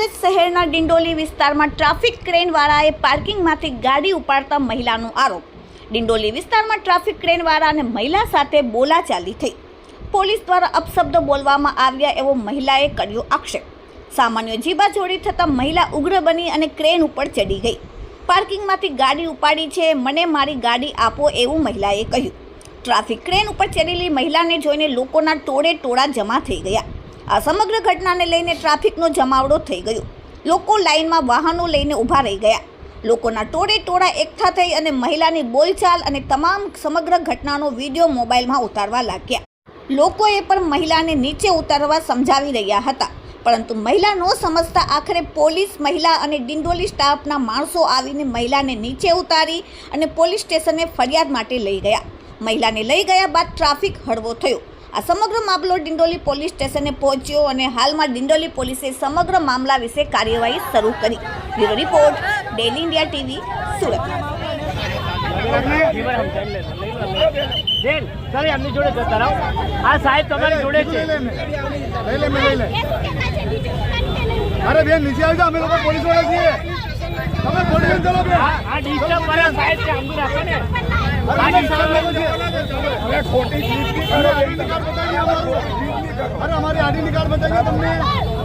સુરત શહેરના ડિંડોલી વિસ્તારમાં ટ્રાફિક ક્રેનવાળાએ પાર્કિંગમાંથી ગાડી ઉપાડતા મહિલાનો આરોપ. ડિંડોલી વિસ્તારમાં ટ્રાફિક ક્રેનવાળા અને મહિલા સાથે બોલાચાલી થઈ. પોલીસ દ્વારા અપશબ્દો બોલવામાં આવ્યા એવો મહિલાએ કર્યો આક્ષેપ. સામાન્ય જીબાજોડી થતાં મહિલા ઉગ્ર બની અને ક્રેન ઉપર ચડી ગઈ. પાર્કિંગમાંથી ગાડી ઉપાડી છે, મને મારી ગાડી આપો એવું મહિલાએ કહ્યું. ટ્રાફિક ક્રેન ઉપર ચડેલી મહિલાને જોઈને લોકોના ટોળે ટોળા જમા થઈ ગયા. આ સમગ્ર ઘટનાને લઈને ટ્રાફિકનો જમાવડો થઈ ગયો. લોકો લાઇનમાં વાહનો લઈને ઊભા રહી ગયા. લોકોના ટોળે ટોળા એકઠા થઈ અને મહિલાની બોલચાલ અને તમામ સમગ્ર ઘટનાનો વીડિયો મોબાઈલમાં ઉતારવા લાગ્યા. લોકોએ પણ મહિલાને નીચે ઉતારવા સમજાવી રહ્યા હતા. પરંતુ મહિલા ન સમજતા આખરે પોલીસ, મહિલા અને ડિંડોલી સ્ટાફના માણસો આવીને મહિલાને નીચે ઉતારી અને પોલીસ સ્ટેશને ફરિયાદ માટે લઈ ગયા. મહિલાને લઈ ગયા બાદ ટ્રાફિક હળવો થયો. આ સમગ્ર મામલો ડિંડોલી પોલીસ સ્ટેશને પહોંચ્યો અને હાલમાં ડિંડોલી પોલીસે સમગ્ર મામલા વિશે કાર્યવાહી શરૂ કરી. Bureau report daily India TV Surat. બેન ચાલો એમની જોડે જતા રહો આ સાહેબ તમારી જોડે છે અરે બેન નીચે આવજો અમે લોકો પોલીસવાળા છીએ. તમે પોલીસ ચલો બેન. આ ડિસ્ટર્બ કરે સાહેબ છે આંગળી રાખો ને. આ ડિસ્ટર્બ અરે ખોટી જીતની કરો આઈડી કાર્ડ બતાવીએ અરે અમારી આઈડી કાર્ડ બતાવીએ તમને.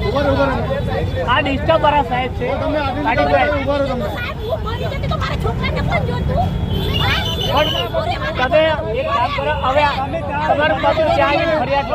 ઉભર ઉભર આ ડિસ્ટર્બ કરે સાહેબ છે. રહો તમે. એક કામ કરો હવે તમારું બધું ત્યાં ફરિયાદ